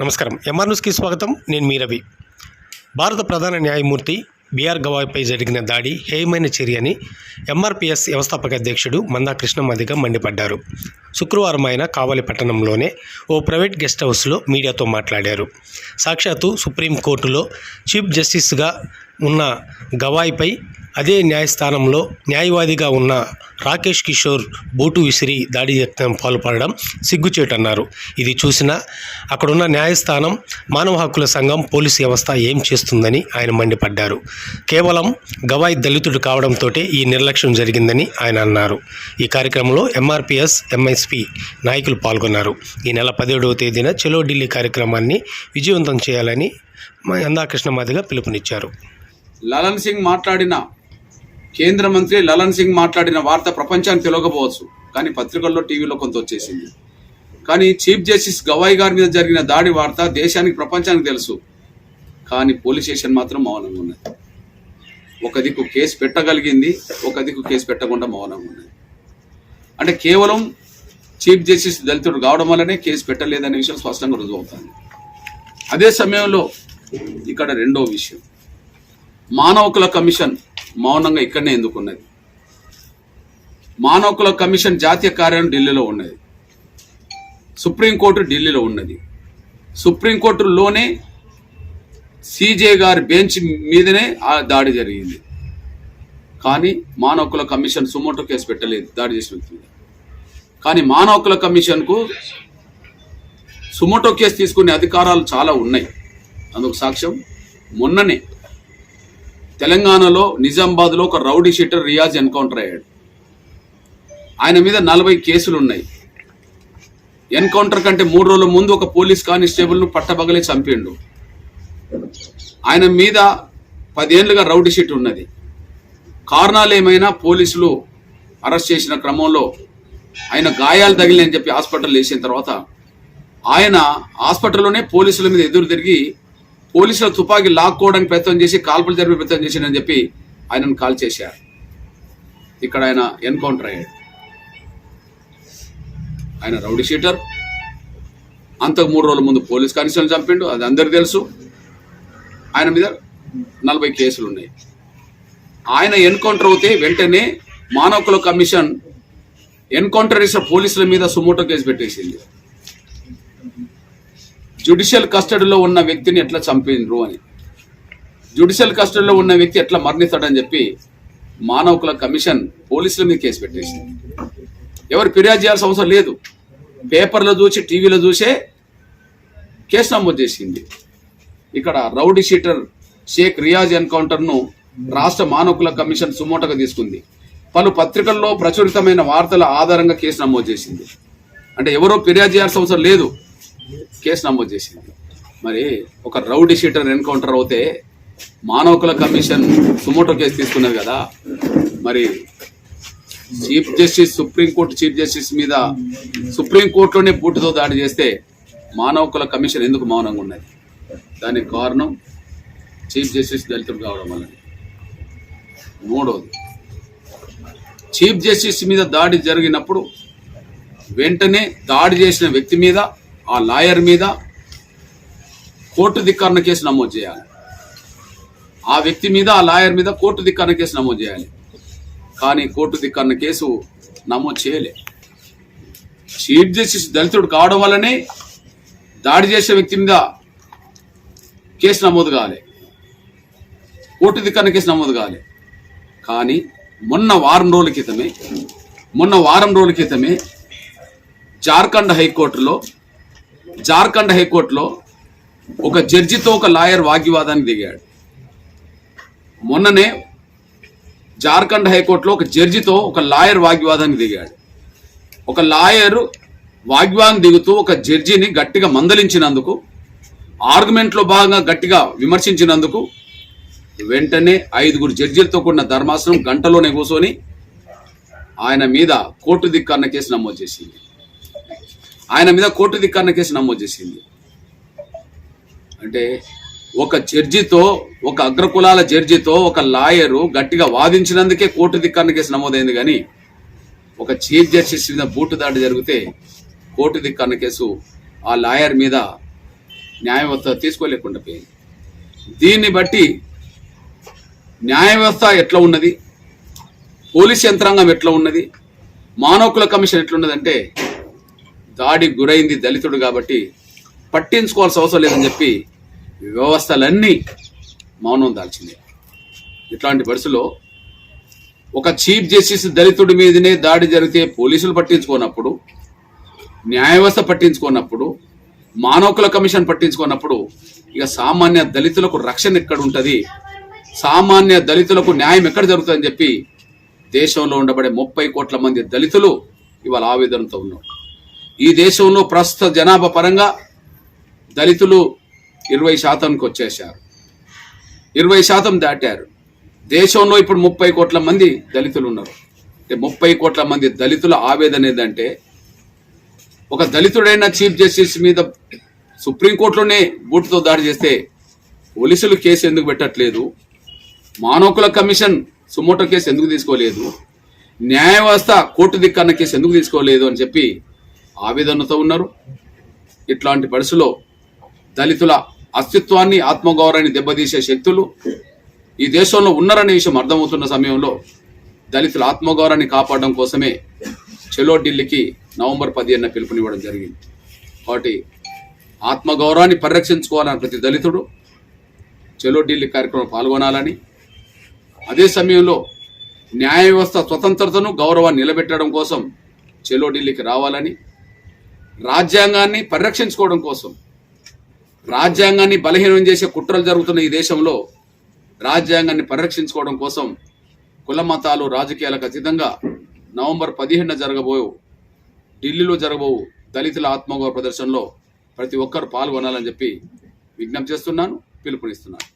నమస్కారం. ఎంఆర్ న్యూస్కి స్వాగతం. నేను మీ రవి. భారత ప్రధాన న్యాయమూర్తి బీఆర్ గవాయ్పై జరిగిన దాడి హేయమైన చర్య అని ఎంఆర్పిఎస్ వ్యవస్థాపక అధ్యక్షుడు మందా కృష్ణమాదిగ మండిపడ్డారు. శుక్రవారం ఆయన కావలి పట్టణంలోనే ఓ ప్రైవేట్ గెస్ట్ హౌస్లో మీడియాతో మాట్లాడారు. సాక్షాత్తు సుప్రీంకోర్టులో చీఫ్ జస్టిస్గా ఉన్న గవాయ్పై అదే న్యాయస్థానంలో న్యాయవాదిగా ఉన్న రాకేష్ కిషోర్ బోటు విసిరి దాడి యత్నం పాల్పడడం సిగ్గుచేటన్నారు ఇది చూసిన అక్కడున్న న్యాయస్థానం మానవ హక్కుల సంఘం పోలీసు వ్యవస్థ ఏం చేస్తుందని ఆయన మండిపడ్డారు. కేవలం గవాయ్ దళితుడు కావడంతో ఈ నిర్లక్ష్యం జరిగిందని ఆయన అన్నారు. ఈ కార్యక్రమంలో ఎంఆర్పిఎస్ ఎంఎస్పి నాయకులు పాల్గొన్నారు. ఈ నెల పదిహేడవ తేదీన చెలో ఢిల్లీ కార్యక్రమాన్ని విజయవంతం చేయాలని మా యందాకృష్ణ మాదిగా పిలుపునిచ్చారు. లలన్ సింగ్ మాట్లాడిన కేంద్ర మంత్రి లలన్ సింగ్ మాట్లాడిన వార్త ప్రపంచానికి తెలియకపోవచ్చు కానీ పత్రికల్లో టీవీలో కొంత వచ్చేసింది. కానీ చీఫ్ జస్టిస్ గవాయ్ గారి మీద జరిగిన దాడి వార్త దేశానికి ప్రపంచానికి తెలుసు. కానీ పోలీస్ స్టేషన్ మాత్రం మౌనంగా ఉన్నది. ఒక దిక్కు కేసు పెట్టగలిగింది ఒక దిక్కు కేసు పెట్టకుండా మౌనంగా ఉన్నది. అంటే కేవలం చీఫ్ జస్టిస్ దళితుడు కావడం వల్లనే కేసు పెట్టలేదనే విషయం స్పష్టంగా రుజువు అవుతుంది అదే సమయంలో ఇక్కడ రెండో విషయం. మానవకుల కమిషన్ మౌనంగా ఇక్కడనే ఎందుకున్నది మానవకుల కమిషన్ జాతీయ కార్యాలయం ఢిల్లీలో ఉన్నది. సుప్రీంకోర్టు ఢిల్లీలో ఉన్నది. సుప్రీంకోర్టులోనే సిజే గారి బెంచ్ మీదనే ఆ దాడి జరిగింది. కానీ మానవ హక్కుల కమిషన్ సుమోటో కేసు పెట్టలేదు దాడి చేసిన వ్యక్తి మీద కానీ మానవ హక్కుల కమిషన్కు సుమోటో కేసు తీసుకునే అధికారాలు చాలా ఉన్నాయి. అందుకు సాక్ష్యం మొన్ననే తెలంగాణలో నిజామాబాద్లో ఒక రౌడీ షీటర్ రియాజ్ ఎన్కౌంటర్ అయ్యాడు. ఆయన మీద నలభై కేసులు ఉన్నాయి ఎన్కౌంటర్ కంటే మూడు రోజుల ముందు ఒక పోలీస్ కానిస్టేబుల్ను పట్టబగలే చంపిండు. ఆయన మీద పదేళ్ళుగా రౌడీ షీట్ ఉన్నది. కారణాలు ఏమైనా పోలీసులు అరెస్ట్ చేసిన క్రమంలో ఆయన గాయాలు తగిలినని చెప్పి హాస్పిటల్ వేసిన తర్వాత ఆయన హాస్పిటల్లోనే పోలీసుల మీద ఎదురు తిరిగి పోలీసుల తుపాకీ లాక్కోవడానికి ప్రయత్నం చేసి కాల్పులు జరిపే ప్రయత్నం చేసిండని చెప్పి ఆయనను కాల్ చేశారు. ఇక్కడ ఆయన ఎన్కౌంటర్ అయ్యాడు. ఆయన రౌడీ షీటర్. అంతకు మూడు రోజుల ముందు పోలీస్ కానిస్టేబుల్ చంపిండు అది అందరికి తెలుసు. ఆయన మీద నలభై కేసులు ఉన్నాయి. ఆయన ఎన్కౌంటర్ అవుతే వెంటనే మానవకుల కమిషన్ ఎన్కౌంటర్ చేసిన పోలీసుల మీద సుమోటో కేసు పెట్టేసింది. జ్యుడిషియల్ కస్టడీలో ఉన్న వ్యక్తిని ఎట్లా చంపినరు అని. జ్యుడిషియల్ కస్టడీలో ఉన్న వ్యక్తి ఎట్లా మరణిస్తాడని చెప్పి మానవ హక్కుల కమిషన్ పోలీసుల మీద కేసు పెట్టేసింది. ఎవరు ఫిర్యాదు చేయాల్సిన అవసరం లేదు. పేపర్లో చూసి టీవీలో చూసే కేసు నమోదు చేసింది. ఇక్కడ రౌడీ షీటర్ షేక్ రియాజ్ ఎన్కౌంటర్ను రాష్ట్ర మానవ కమిషన్ సుమోటగా తీసుకుంది. పలు పత్రికల్లో ప్రచురితమైన వార్తల ఆధారంగా కేసు నమోదు చేసింది. అంటే ఎవరో ఫిర్యాదు చేయాల్సిన అవసరం లేదు. కేసు నమోదు చేసింది. మరి ఒక రౌడీ షీటర్ ఎన్కౌంటర్ అవుతే మానవకుల కమిషన్ సుమోటో కేసు తీసుకున్నది కదా. మరి chief justice supreme court chief justice మీద సుప్రీంకోర్టులోనే బూటుతో దాడి చేస్తే మానవకుల కమిషన్ ఎందుకు మౌనంగా ఉన్నది? దానికి కారణం చీఫ్ జస్టిస్ దళితుడు కావడం వల్ల మూడవది చీఫ్ జస్టిస్ మీద దాడి జరిగినప్పుడు వెంటనే దాడి చేసిన వ్యక్తి మీద ఆ లాయర్ మీద కోర్టు ధిక్కరణ కేసు నమోదు చేయాలి. ఆ వ్యక్తి మీద ఆ లాయర్ మీద కోర్టు ధిక్కరణ కేసు నమోదు చేయాలి. కానీ కోర్టు ధిక్కరణ కేసు నమోదు చేయలే. చీఫ్ జస్టిస్ దళితుడు కావడం వల్లనే దాడి చేసే వ్యక్తి మీద కేసు నమోదు కాలే. కోర్టు ధిక్కరణ కేసు నమోదు కాలే. కానీ మొన్న వారం రోజుల క్రితమే మొన్న వారం రోజుల క్రితమే జార్ఖండ్ హైకోర్టులో జార్ఖండ్ హైకోర్టులో ఒక జడ్జితో ఒక లాయర్ వాగ్వివాదానికి దిగాడు. మొన్ననే జార్ఖండ్ హైకోర్టులో ఒక జడ్జితో ఒక లాయర్ వాగ్వివాదానికి దిగాడు. ఒక లాయర్ వాగ్వాదం దిగుతూ ఒక జడ్జిని గట్టిగా మందలించినందుకు ఆర్గ్యుమెంట్లో భాగంగా గట్టిగా విమర్శించినందుకు వెంటనే ఐదుగురు జడ్జీలతో కూడిన ధర్మాసనం గంటలోనే కూర్చొని ఆయన మీద కోర్టు దిక్కన్న కేసు నమోదు చేసింది. ఆయన మీద కోర్టు ధిక్కరణ కేసు నమోదు చేసింది. అంటే ఒక జడ్జితో ఒక అగ్రకులాల జడ్జితో ఒక లాయరు గట్టిగా వాదించినందుకే కోర్టు ధిక్కరణ కేసు నమోదైంది కానీ ఒక చీఫ్ జస్టిస్ మీద బూటు దాడి జరిగితే కోర్టు ధిక్కరణ కేసు ఆ లాయర్ మీద న్యాయ వ్యవస్థ తీసుకోలేకుండా పోయింది. దీన్ని బట్టి న్యాయ వ్యవస్థ ఎట్లా ఉన్నది? పోలీస్ యంత్రాంగం ఎట్లా ఉన్నది? మానవకుల కమిషన్ ఎట్లున్నదంటే దాడి గురైంది దళితుడు కాబట్టి పట్టించుకోవాల్సిన అవసరం లేదని చెప్పి వ్యవస్థలన్నీ మౌనం దాల్చింది. ఇట్లాంటి పరిస్థితుల్లో ఒక చీఫ్ జస్టిస్ దళితుడి మీదనే దాడి జరిగితే పోలీసులు పట్టించుకోనప్పుడు న్యాయ వ్యవస్థ పట్టించుకోనప్పుడు మానవకుల కమిషన్ పట్టించుకోనప్పుడు ఇక సామాన్య దళితులకు రక్షణ ఎక్కడ ఉంటుంది? సామాన్య దళితులకు న్యాయం ఎక్కడ జరుగుతుందని చెప్పి దేశంలో ఉండబడే ముప్పై కోట్ల మంది దళితులు ఇవాళ ఆవేదనతో ఉన్నారు. ఈ దేశంలో ప్రస్తుత జనాభా పరంగా దళితులు ఇరవై శాతానికి వచ్చేశారు. ఇరవై శాతం దాటారు. దేశంలో ఇప్పుడు ముప్పై కోట్ల మంది దళితులు ఉన్నారు అంటే ముప్పై కోట్ల మంది దళితుల ఆవేదన ఏంటంటే ఒక దళితుడైన చీఫ్ జస్టిస్ మీద సుప్రీంకోర్టులోనే బూటుతో దాడి చేస్తే పోలీసులు కేసు ఎందుకు పెట్టట్లేదు? మానవకుల కమిషన్ సుమోటో కేసు ఎందుకు తీసుకోలేదు? న్యాయ వ్యవస్థ కోర్టు దిక్కన్న కేసు ఎందుకు తీసుకోలేదు అని చెప్పి ఆవేదనతో ఉన్నారు. ఇట్లాంటి పరిస్థితుల్లో దళితుల అస్తిత్వాన్ని ఆత్మగౌరవాన్ని దెబ్బతీసే శక్తులు ఈ దేశంలో ఉన్నారనే విషయం అర్థమవుతున్న సమయంలో దళితుల ఆత్మగౌరవాన్ని కాపాడడం కోసమే చెలో ఢిల్లీకి నవంబర్ పదిహేనున పిలుపునివ్వడం జరిగింది. కాబట్టి ఆత్మగౌరవాన్ని పరిరక్షించుకోవాలని ప్రతి దళితుడు చెలో ఢిల్లీ కార్యక్రమం పాల్గొనాలని అదే సమయంలో న్యాయ వ్యవస్థ స్వతంత్రతను గౌరవాన్ని నిలబెట్టడం కోసం చెలో ఢిల్లీకి రావాలని రాజ్యాంగాన్ని పరిరక్షించుకోవడం కోసం రాజ్యాంగాన్ని బలహీనం చేసే కుట్రలు జరుగుతున్న ఈ దేశంలో రాజ్యాంగాన్ని పరిరక్షించుకోవడం కోసం కుల మతాలు రాజకీయాలకు అతీతంగా నవంబర్ పదిహేనున జరగబోవు ఢిల్లీలో జరగబోవు దళితుల ఆత్మగౌరవ ప్రదర్శనలో ప్రతి ఒక్కరు పాల్గొనాలని చెప్పి విజ్ఞప్తి చేస్తున్నాను పిలుపునిస్తున్నాను.